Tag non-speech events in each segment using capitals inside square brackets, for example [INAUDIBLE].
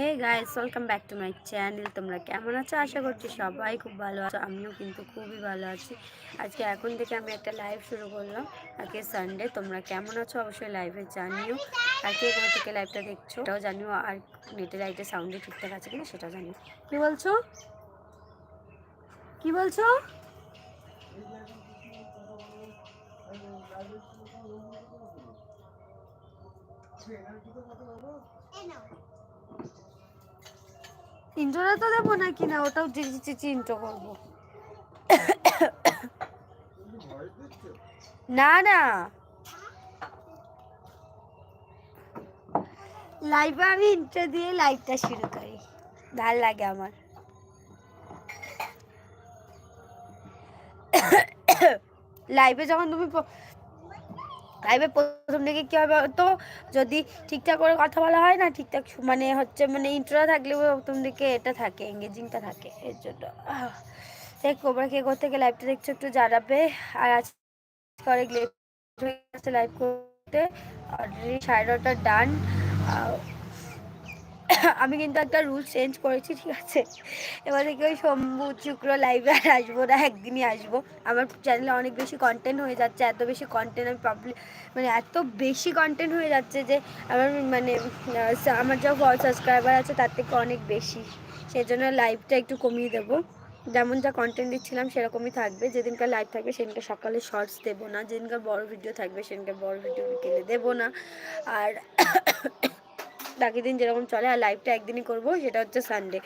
Hey guys welcome back to my channel তোমরা কেমন আছো? আশা করছি সবাই খুব ভালো আছো। আমিও কিন্তু খুবই ভালো আছি। আজকে এখন থেকে আমি একটা লাইভ শুরু করলাম। আজকে সানডে তোমরা কেমন আছো অবশ্যই লাইভে জানিও। আর কে কোথা থেকে লাইভটা দেখছ, সেটাও জানিও। আর নেটের লাইটের সাউন্ডে ঠিকঠাক আছে কিনা, সেটাও জানিও। কি বলছো? কি বলছো? ইন্ট্রোটা তো দেবো না? কি না ওটাও চেঁচি চেঁচি ইন্ট্রো করব। না না। লাইভে আমি ইন্ট্রো দিয়ে লাইভটা শুরু করি। ভালো লাগে আমার। লাইভে যখন তুমি লাইভে প্রথম দিকে কী হবে তো যদি ঠিকঠাক করে কথা বলা হয় না, ঠিকঠাক মানে হচ্ছে মানে ইন্ট্রোটা থাকলে প্রথম দিকে এটা থাকে এঙ্গেজিংটা থাকে, এর জন্য। দেখ কোবরা কে করতে গেলে লাইভটা দেখছ একটু জানাবে। আর আজ করে লাইভ করতে। অলরেডি সাড়ে নটা ডান [COUGHS] আমি কিন্তু একটা রুল চেঞ্জ করেছি, ঠিক আছে? এবার থেকে ওই সোম্বু, শুক্র লাইভে আর আসব না, একদিনই আসব। আমার চ্যানেলে অনেক বেশি কন্টেন্ট হয়ে যাচ্ছে, এত বেশি কন্টেন্ট আমি পাবলিক মানে এত বেশি কন্টেন্ট হয়ে যাচ্ছে যে আমার মানে আমার যা সাবস্ক্রাইবার আছে তার থেকে অনেক বেশি। সেই জন্য লাইভটা একটু কমিয়ে দেবো। যেমন যা কন্টেন্ট দিচ্ছিলাম সেরকমই থাকবে। যেদিনকার লাইভ থাকবে সেদিনকে সকালে শর্টস দেবো না। যেদিনকার বড় ভিডিও থাকবে সেদিনকার বড় ভিডিও বিকেলে দেবো না। আর বাকি দিন যেরকম চলে আর লাইভটা একদিনই করব, সেটা হচ্ছে সানডে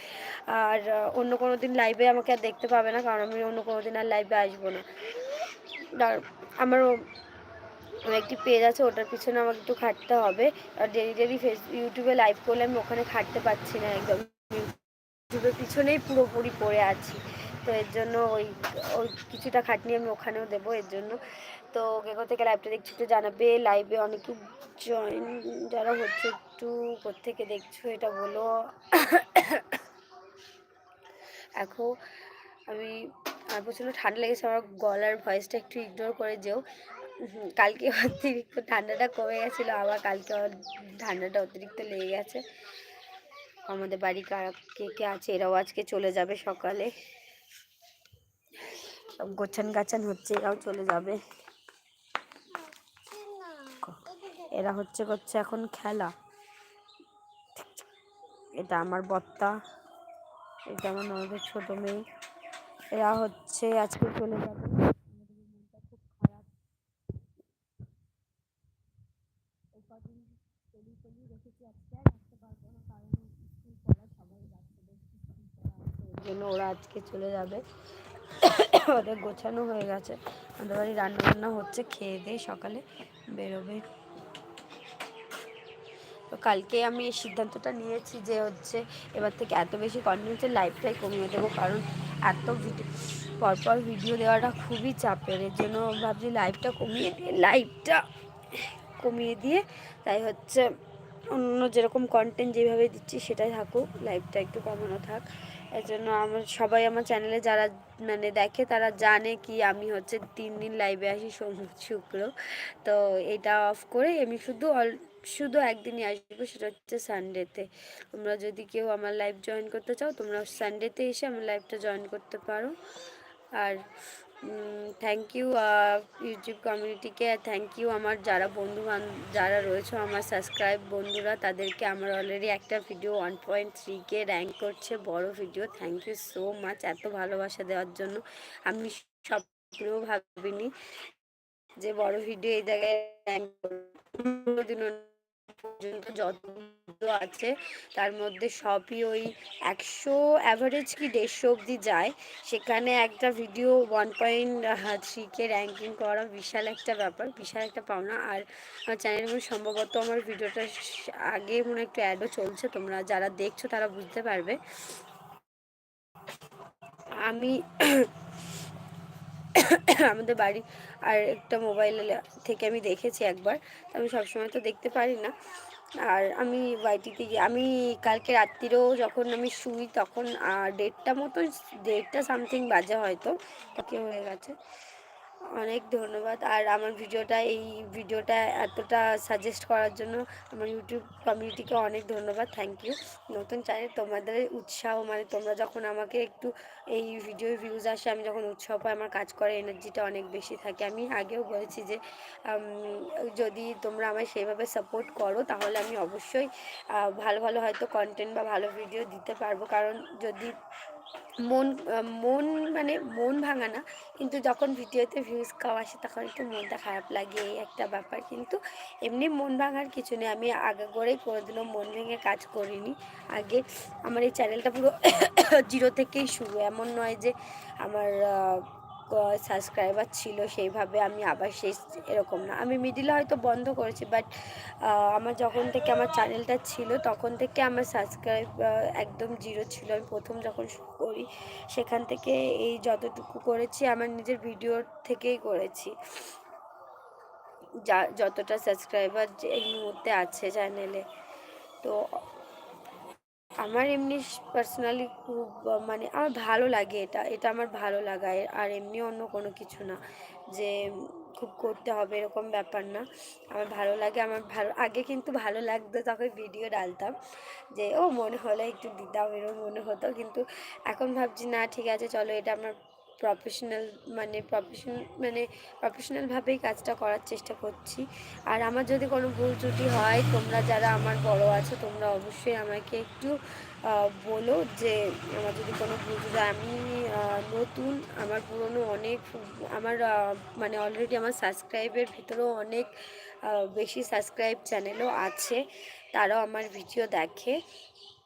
আর অন্য কোনো দিন লাইভে আমাকে আর দেখতে পাবে না, কারণ আমি অন্য কোনো দিন আর লাইভে আসব না। আর আমারও একটি পেজ আছে, ওটার পিছনে আমাকে একটু খাটতে হবে। আর ডেলি ডেলি ফেস ইউটিউবে লাইভ করলে আমি ওখানে খাটতে পারছি না একদম। ইউটিউবের পিছনেই পুরোপুরি পড়ে আছি। তো এর জন্য ওই ওই কিছুটা খাটনি আমি ওখানেও দেবো এর জন্য। তো কে থেকে লাইভটা দেখছি একটু জানাবে লাইভে অনেকে জয়েন যারা হচ্ছে একটু থেকে দেখছ এটা বলো। এখন আমি আর প্রচণ্ড ঠান্ডা লেগেছে, আমার গলার ভয়েসটা একটু ইগনোর করে যেও। কালকে অতিরিক্ত ঠান্ডাটা কমে গেছিল, আবার কালকে ঠান্ডাটা অতিরিক্ত লেগে গেছে। আমাদের বাড়ি কারা, কে কে আছে? এরাও আজকে চলে যাবে সকালে। সব গোছান গাছান হচ্ছে, এরাও চলে যাবে। এরা হচ্ছে করছে এখন খেলা। এটা আমার বত্তা। এটা আমার ননদের ছোট মেয়ে। এরা হচ্ছে আজকে চলে যাবে। জন্য ওরা আজকে চলে যাবে। ওদের গোছানো হয়ে গেছে। আমাদের বাড়ি রান্না বান্না হচ্ছে, খেয়ে দিয়ে সকালে বেরোবে। তো কালকে আমি এই সিদ্ধান্তটা নিয়েছি যে হচ্ছে এবার থেকে এত বেশি কন্টেন্টের লাইফটাই কমিয়ে দেবো, কারণ এত ভিডিও পরপর ভিডিও দেওয়াটা খুবই চাপের। এর জন্য ভাবছি লাইভটা কমিয়ে দিয়ে লাইভটা কমিয়ে দিয়ে তাই হচ্ছে অন্য যেরকম কন্টেন্ট যেভাবে দিচ্ছি সেটাই থাকুক লাইভটা একটু কমানো থাক। এর জন্য আমার, সবাই আমার চ্যানেলে যারা মানে দেখে তারা জানে কি আমি হচ্ছে তিন দিন লাইভে আসি সোম, শুক্র। তো এটা অফ করে আমি শুধু অল শুধু একদিনই আসব, সেটা হচ্ছে সানডেতে তোমরা যদি কেউ আমার লাইভ জয়েন করতে চাও, তোমরা সানডেতে এসে আমার লাইভটা জয়েন করতে পারো। আর থ্যাংক ইউ ইউটিউব কমিউনিটিকে থ্যাংক ইউ আমার যারা বন্ধু যারা রয়েছে, আমার সাবস্ক্রাইব বন্ধুরা, তাদেরকে আমার অলরেডি একটা video one point three K rank করছে, বড় video thank you so much এত ভালোবাসা দেওয়ার জন্য। আমি স্বপ্নেও ভাবিনি যে বড় ভিডিও এই জায়গায় র্যাঙ্ক করব। পর্যন্ত যত আছে, তার মধ্যে সবই ওই একশো অ্যাভারেজ কি দেড়শো অবধি যায়। সেখানে একটা video one point three K ranking করা বিশাল একটা ব্যাপার, বিশাল একটা পাওনা। আর মধ্যে সম্ভবত আমার ভিডিওটা আগে মনে একটু অ্যাডও চলছে, তোমরা যারা দেখছ তারা বুঝতে পারবে। আমি আমাদের বাড়ি আর একটা মোবাইল থেকে আমি দেখেছি একবার। আমি সবসময় তো দেখতে পারি না। আর আমি বাড়িটিতে গিয়ে, আমি কালকে রাত্রিরেও যখন আমি শুই তখন দেড়টা মতো, দেড়টা সামথিং বাজে হয়তো তাকে হয়ে গেছে। অনেক ধন্যবাদ। আর আমার ভিডিওটা, এই ভিডিওটা এতটা সাজেস্ট করার জন্য আমার ইউটিউব কমিউনিটিকে অনেক ধন্যবাদ। থ্যাংক ইউ নতুন চ্যানেল তোমাদের উৎসাহ মানে তোমরা যখন আমাকে একটু এই ভিডিও ভিউজ আসে, আমি যখন উৎসাহ পাই, আমার কাজ করে এনার্জিটা অনেক বেশি থাকে। আমি আগেও বলেছি যে যদি তোমরা আমায় সেইভাবে সাপোর্ট করো, তাহলে আমি অবশ্যই ভালো ভালো হয়তো কন্টেন্ট বা ভালো ভিডিও দিতে পারব। কারণ যদি মন মন মানে মন ভাঙা না, কিন্তু যখন ভিডিওতে ভিউজ কম আসে তখন একটু মনটা খারাপ লাগে, এই একটা ব্যাপার। কিন্তু এমনি মন ভাঙার কিছু নেই, আমি আগে করেই করে দিলাম মন ভেঙে কাজ করিনি। আগে আমার এই চ্যানেলটা পুরো [COUGHS] জিরো থেকেই শুরু, এমন নয় যে আমার সাবস্ক্রাইবার ছিল সেইভাবে আমি আবার সেই এরকম না। আমি মিডিলে হয়তো বন্ধ করেছি বাট আমার যখন থেকে আমার চ্যানেলটা ছিল, তখন থেকে আমার সাবস্ক্রাইব একদম জিরো ছিল। আমি প্রথম যখন শুরু করি, সেখান থেকে এই যতটুকু করেছি, আমার নিজের ভিডিওর থেকেই করেছি। যা, যতটা সাবস্ক্রাইবার এই মুহূর্তে আছে চ্যানেলে তো আমার এমনি পার্সোনালি খুব মানে আমার ভালো লাগে এটা এটা আমার ভালো লাগায় আর এমনি অন্য কোনো কিছু না, যে খুব করতে হবে এরকম ব্যাপার না। আমার ভালো লাগে, আমার ভালো, আগে কিন্তু ভালো লাগতো তখন ভিডিও ডালতাম যে ও মনে হলে একটু দিতাম, এরকম মনে হতো। কিন্তু এখন ভাবছি, না, ঠিক আছে, চলো, এটা আমার প্রফেশনাল মানে প্রফেশন মানে প্রফেশনালভাবেই কাজটা করার চেষ্টা করছি। আর আমার যদি কোনো ভুল ত্রুটি হয়, তোমরা যারা আমার বড় আছো, তোমরা অবশ্যই আমাকে একটু বলো যে আমার যদি কোনো ভুল ত্রুটি আমি নতুন, আমার পুরনো অনেক, আমার মানে অলরেডি আমার সাবস্ক্রাইবের ভিতরেও অনেক বেশি সাবস্ক্রাইব চ্যানেলও আছে। তারাও আমার ভিডিও দেখে।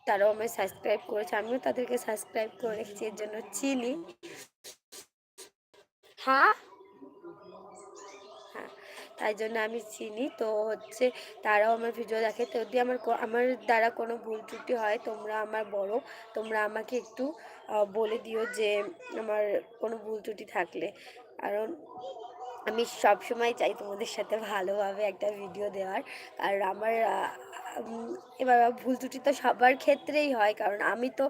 তারাও আমায় সাবস্ক্রাইব করেছে। আমিও তাদেরকে সাবস্ক্রাইব করে রেখেছি এর জন্য চিনি। হ্যাঁ তাই জন্য আমি চিনি। তো হচ্ছে তারাও আমার ভিডিও দেখে। তো যদি আমার আমার দ্বারা কোনো ভুল ত্রুটি হয়, তোমরা আমার বড়, তোমরা আমাকে একটু বলে দিও যে আমার কোনো ভুল ত্রুটি থাকলে। কারণ আমি সবসময় চাই তোমাদের সাথে ভালোভাবে একটা ভিডিও দেওয়ার। আর আমার এবার ভুল ত্রুটি তো সবার ক্ষেত্রেই হয়, কারণ আমি তো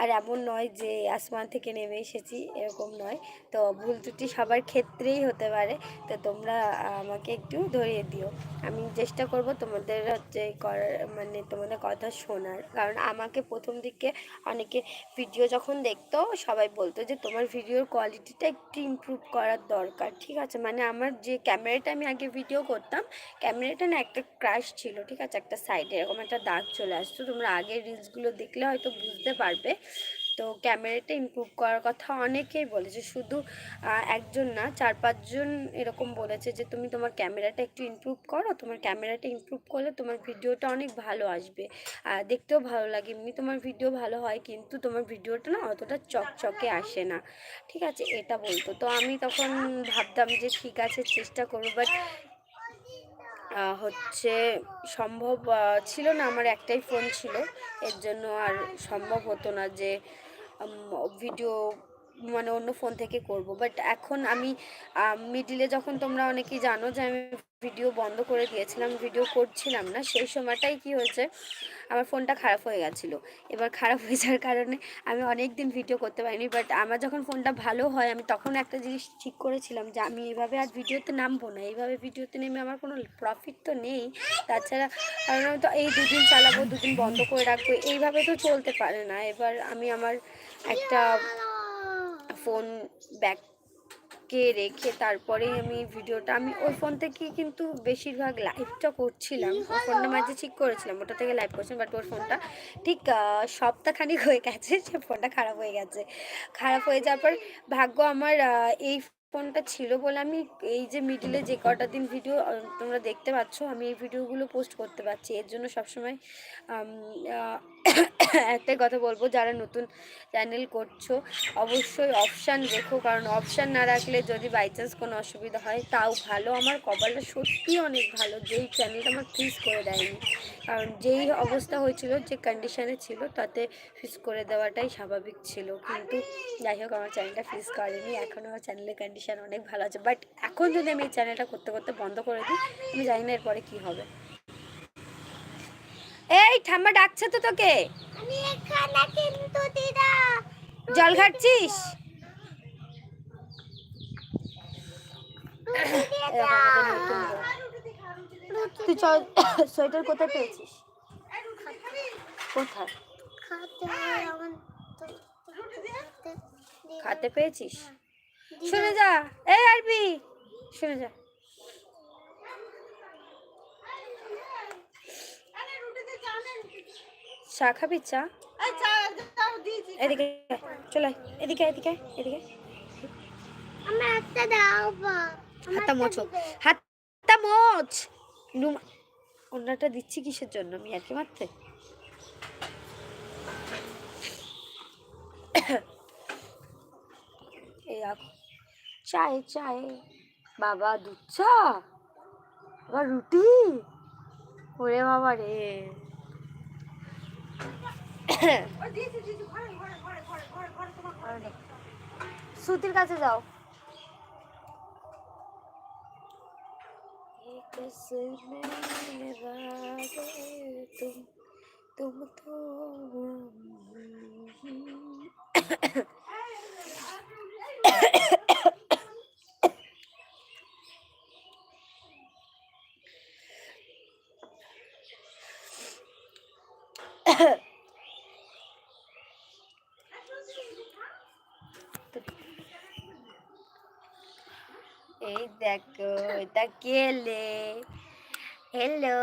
আর এমন নয় যে আসমান থেকে নেমে এসেছি, এরকম নয়। তো ভুল ত্রুটি সবার ক্ষেত্রেই হতে পারে, তো তোমরা আমাকে একটু ধরিয়ে দিও। আমি চেষ্টা করব তোমাদের হচ্ছে করার মানে তোমাদের কথা শোনার, কারণ আমাকে প্রথম দিকে অনেকে ভিডিও যখন দেখতো, সবাই বলতো যে তোমার ভিডিওর কোয়ালিটিটা একটু ইমপ্রুভ করার দরকার, ঠিক আছে? মানে আমার যে ক্যামেরাটা আমি আগে ভিডিও করতাম ক্যামেরাটা না একটা ক্রাশ ছিল, ঠিক আছে? একটা সাইড সাইডে এরকম একটা দাগ চলে আসতো তোমরা আগের রিলসগুলো দেখলে হয়তো বুঝতে পারবে। তো ক্যামেরাটা ইমপ্রুভ করার কথা অনেকেই বলেছে, শুধু একজন না, চার পাঁচজন এরকম বলেছে যে, তুমি তোমার ক্যামেরাটা একটু ইমপ্রুভ করো, তোমার ক্যামেরাটা ইমপ্রুভ করলে তোমার ভিডিওটা অনেক ভালো আসবে। আর দেখতেও ভালো লাগে, এমনি তোমার ভিডিও ভালো হয়, কিন্তু তোমার ভিডিওটা না অতটা চকচকে আসে না। ঠিক আছে, এটা বলতো। তো আমি তখন ভাবতাম যে, ঠিক আছে, চেষ্টা করব বাট হচ্ছে সম্ভব ছিল না, আমার একটাই ফোন ছিল। এর জন্য আর সম্ভব হতো না যে ভিডিও মানে অন্য ফোন থেকে করব। বাট এখন আমি মিডিলে যখন তোমরা অনেকেই জানো যে আমি ভিডিও বন্ধ করে দিয়েছিলাম ভিডিও করছিলাম না, সেই সময়টাই কি হয়েছে, আমার ফোনটা খারাপ হয়ে গেছিল। এবার খারাপ হয়ে যাওয়ার কারণে আমি অনেক দিন ভিডিও করতে পারিনি বাট আমার যখন ফোনটা ভালো হয়, আমি তখন একটা জিনিস ঠিক করেছিলাম যে আমি এইভাবে আর ভিডিওতে নামবো না, এইভাবে ভিডিওতে নেমে আমার কোনো প্রফিট তো নেই। তাছাড়া কারণ আমি তো এই দুদিন চালাবো, দুদিন বন্ধ করে রাখব, এইভাবে তো চলতে পারে না। এবার আমি আমার একটা ফোন ব্যাক রেখে তারপরেই আমি ভিডিওটা, আমি ওই ফোন থেকে কিন্তু বেশিরভাগ লাইভটা করছিলাম। ওই ফোনটা মাঝে ঠিক করেছিলাম, ওটা থেকে লাইভ করছিলাম বাট ওর ফোনটা ঠিক সপ্তাহখানিক হয়ে গেছে, সে ফোনটা খারাপ হয়ে গেছে। খারাপ হয়ে যাওয়ার পর ভাগ্য আমার এই ফোনটা ছিল বলে আমি এই যে মিডিলে যে কটা দিন ভিডিও তোমরা দেখতে পাচ্ছ, আমি এই ভিডিওগুলো পোস্ট করতে পারছি। এর জন্য সবসময় [COUGHS] একটাই কথা বলব, যারা নতুন চ্যানেল করছ, অবশ্যই অপশান রেখো কারণ অপশান না রাখলে যদি বাই চান্স কোনো অসুবিধা হয়, তাও ভালো। আমার কপালটা সত্যি অনেক ভালো, যেই চ্যানেলটা আমার ফিস করে দেয়নি। কারণ যেই অবস্থা হয়েছিল, যে কন্ডিশানে ছিল, তাতে ফিস করে দেওয়াটাই স্বাভাবিক ছিল। কিন্তু যাই হোক, আমার চ্যানেলটা ফিস করেনি। এখন আমার চ্যানেলের কন্ডিশান অনেক ভালো আছে। বাট এখন যদি আমি এই চ্যানেলটা করতে করতে বন্ধ করে দিই আমি জানি না এরপরে কী হবে। এই ঠাম্মা ডাকছে তো তোকে। জল ঘাটছিস তুই সোয়েটার কোথায় পেয়েছিস? কোথায়? খাতে পেয়েছিস? শুনে যা। এই আরবি। শুনে যা। চা খাবি? চা? এদিকে চলে এদিকে এদিকে এদিকে। আমার একটা দাও বা। হাতটা মোছো। হাতটা মোছ। নুমা অন্যটা দিচ্ছি কিসের জন্য? আমি আর কি মারতে এই দেখো চায়ে চায়ে বাবা দুধ চা আবার রুটি ওরে বাবা রে সুতির কাছে যাও एक में रागे तुम तुम तो the gele. Hello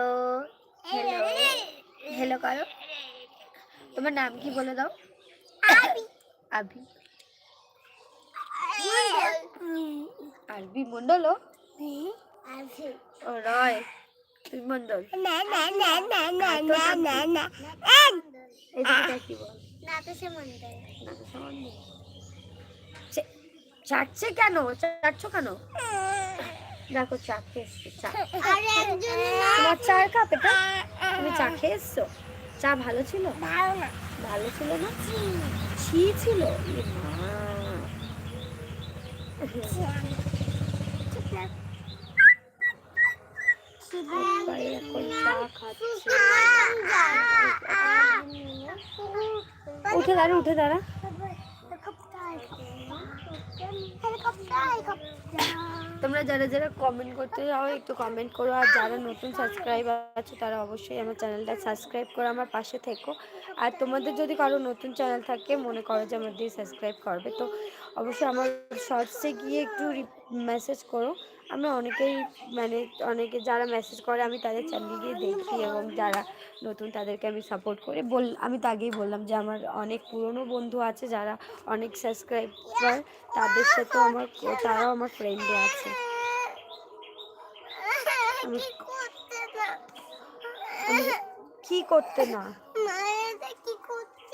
Hello. Hello করো তোমার নাম কি বলে দাও? আবি। আরবি মন্ডল? ও রয়। তুই মন্ডল। ছাড়ছে কেন? ছাড়ছো কেন? দেখো চা খেয়েছি চা। তোমার চা কাপ এটা? তুমি চা খেয়েছো? চা ভালো ছিল? ভালো ছিল না? ছি। ছিল? ইয়ে উঠে দাঁড়া উঠে দাঁড়া। তোমরা যারা যারা কমেন্ট করতে যাও একটু কমেন্ট করো। আর যারা নতুন সাবস্ক্রাইবার আছে, তারা অবশ্যই আমার চ্যানেলটা সাবস্ক্রাইব করে, আমার পাশে থেকো। আর তোমাদের যদি কারও নতুন চ্যানেল থাকে, মনে করো যে আমার দিয়ে সাবস্ক্রাইব করবে, তো অবশ্যই আমার শর্টসে গিয়ে একটু মেসেজ করো। আমি অনেকেই মানে অনেকে যারা মেসেজ করে আমি তাদের চ্যানেলে গিয়ে দেখি এবং যারা নতুন তাদেরকে আমি সাপোর্ট করে বল আমি তো আগেই বললাম যে আমার অনেক পুরনো বন্ধু আছে যারা অনেক সাবস্ক্রাইবার তাদের সাথেও আমার তারাও আমার ফ্রেন্ডে আছে। কি করতে না?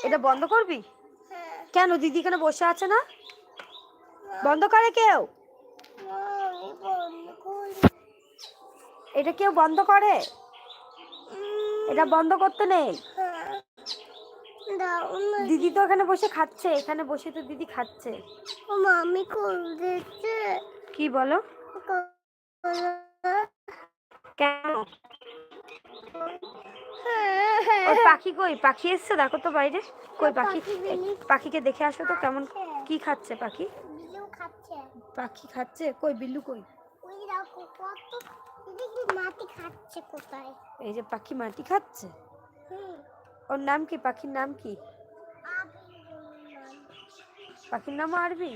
এটা বন্ধ করবি? কেন? দিদি এখানে বসে আছে না? বন্ধ করে কেউ? এটা কেউ বন্ধ করে? এটা বন্ধ করতে নেই? দিদি তো এখানে বসে খাচ্ছে এখানে বসে তো দিদি খাচ্ছে। মামি দিচ্ছে কি বলো? কেন? পাখি কই? পাখি এসছে? দেখো তো বাইরে। কই পাখি? পাখিকে দেখে আসো তো কেমন কি খাচ্ছে পাখি? পাখি খাচ্ছে? কই বিল্লু কই? মাটি খাচ্ছে কোথায়? এই যে পাখি মাটি খাচ্ছে? ওর নাম কি? পাখির নাম কি? পাখির নাম আরবি?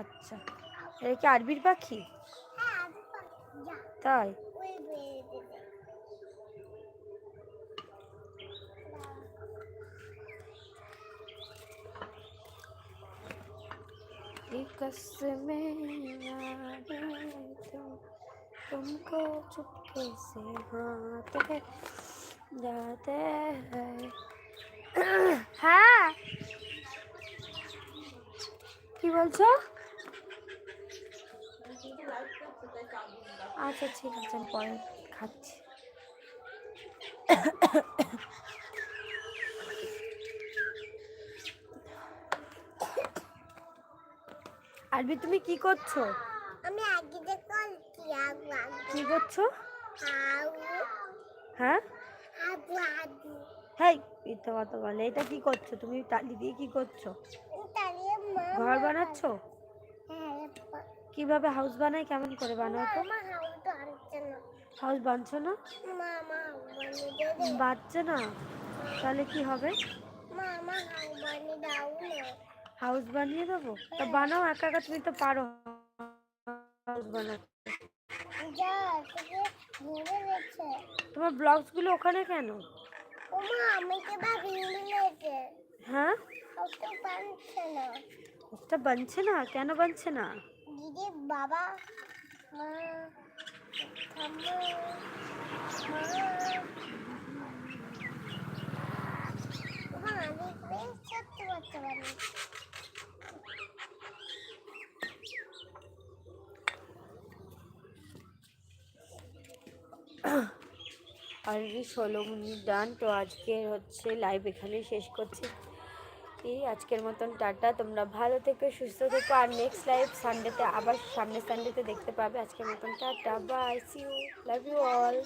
আচ্ছা। এটা কি আরবির পাখি? হ্যাঁ তাই? ওই तुमको चुपके से हाथे जाते हैं হ্যাঁ কি বলছো আচ্ছা ঠিক আছে আমি পরে খাচ্ছি আরবি তুমি কি করছো কি করছ? হ্যাঁ? হ্যাঁ মিথ্যা কথা বলে এটা কি করছ? তুমি টালি দিয়ে কি করছ? ঘর বানাচ্ছো? কীভাবে হাউস বানায়? কেমন করে বানাও তো? হাউস বানছো না? বাঁচছে না? তাহলে কি হবে? হাউস বানিয়ে দেবো? তো বানাও একা একা তুমি তো পারো। হাউস বানাতে। তোমার ব্লগসগুলো ওখানে কেন? ও মা আমাকে বা ভিড় লেগেছে হ্যাঁ? হাউটা বানছে না। বানছে না? কেন বানছে না? দিদি বাবা মা ঠাম্মা মা। আমি অলরেডি ষোলো মিনিট ডান। তো আজকে হচ্ছে লাইভ এখানেই শেষ করছি। এই আজকের মতন টাটা। তোমরা ভালো থেকো, সুস্থ থেকো। আর নেক্সট লাইভ সানডেতে আবার সামনের সানডেতে দেখতে পাবে। আজকের মতন tata. Bye see you love you all